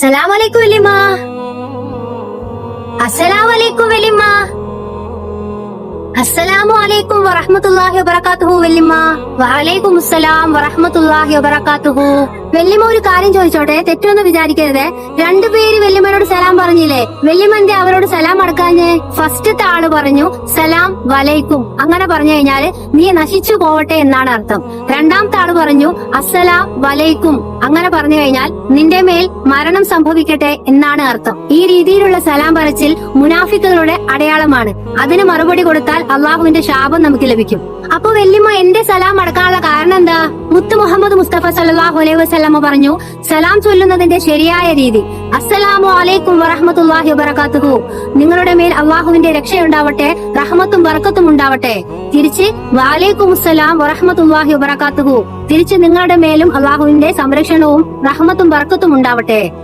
സലാമലൈക്കും വല്യമ്മ. അസ്സലാമലൈക്കും വല്യമ്മ. അസ്സലാമു അലൈക്കും വറഹ്മത്തുള്ളാഹി വബറകാതുഹു വല്യമ്മ. വഅലൈക്കും അസ്സലാം വറഹ്മത്തുള്ളാഹി വബറകാതുഹു വല്യമ്മ ഒരു കാര്യം ചോദിച്ചോട്ടെ? തെറ്റൊന്നും വിചാരിക്കരുത്. രണ്ടുപേര് വല്യമ്മനോട് സലാം പറഞ്ഞില്ലേ? വല്യമ്മന്റെ അവരോട് സലാം അടക്കാഞ്ഞ്? ഫസ്റ്റത്തെ ആൾ പറഞ്ഞു സലാം വലൈക്കും. അങ്ങനെ പറഞ്ഞു കഴിഞ്ഞാൽ നീ നശിച്ചു പോവട്ടെ എന്നാണ് അർത്ഥം. രണ്ടാമത്തെ ആൾ പറഞ്ഞു അസ്സലാം വലൈക്കും. അങ്ങനെ പറഞ്ഞു കഴിഞ്ഞാൽ നിന്റെ മേൽ മരണം സംഭവിക്കട്ടെ എന്നാണ് അർത്ഥം. ഈ രീതിയിലുള്ള സലാം പറച്ചിൽ മുനാഫിക്കുകളുടെ അടയാളമാണ്. അതിന് മറുപടി കൊടുത്താൽ അള്ളാഹുവിന്റെ ശാപം നമുക്ക് ലഭിക്കും. അപ്പൊ വല്യമ്മ എന്റെ സലാം അടക്കാനുള്ള മുത്ത് മുഹമ്മദ് മുസ്തഫ സല്ലാഹു അലൈഹി വസ്ലാമ പറഞ്ഞു സലാം ചൊല്ലുന്നതിന്റെ ശരിയായ രീതി. അസ്സലാമു അലൈക്കും വറഹമത്തുല്ലാഹി വബറകാതുഹു നിങ്ങളുടെ മേൽ അള്ളാഹുവിന്റെ രക്ഷയുണ്ടാവട്ടെ റഹ്മത്തും ബർക്കത്തും ഉണ്ടാവട്ടെ. തിരിച്ച് വാലൈക്കും അസ്സലാം വറഹമത്തുല്ലാഹി വബറകാതുഹു തിരിച്ച് നിങ്ങളുടെ മേലും അള്ളാഹുവിന്റെ സംരക്ഷണവും റഹ്മത്തും ബർക്കത്തും ഉണ്ടാവട്ടെ.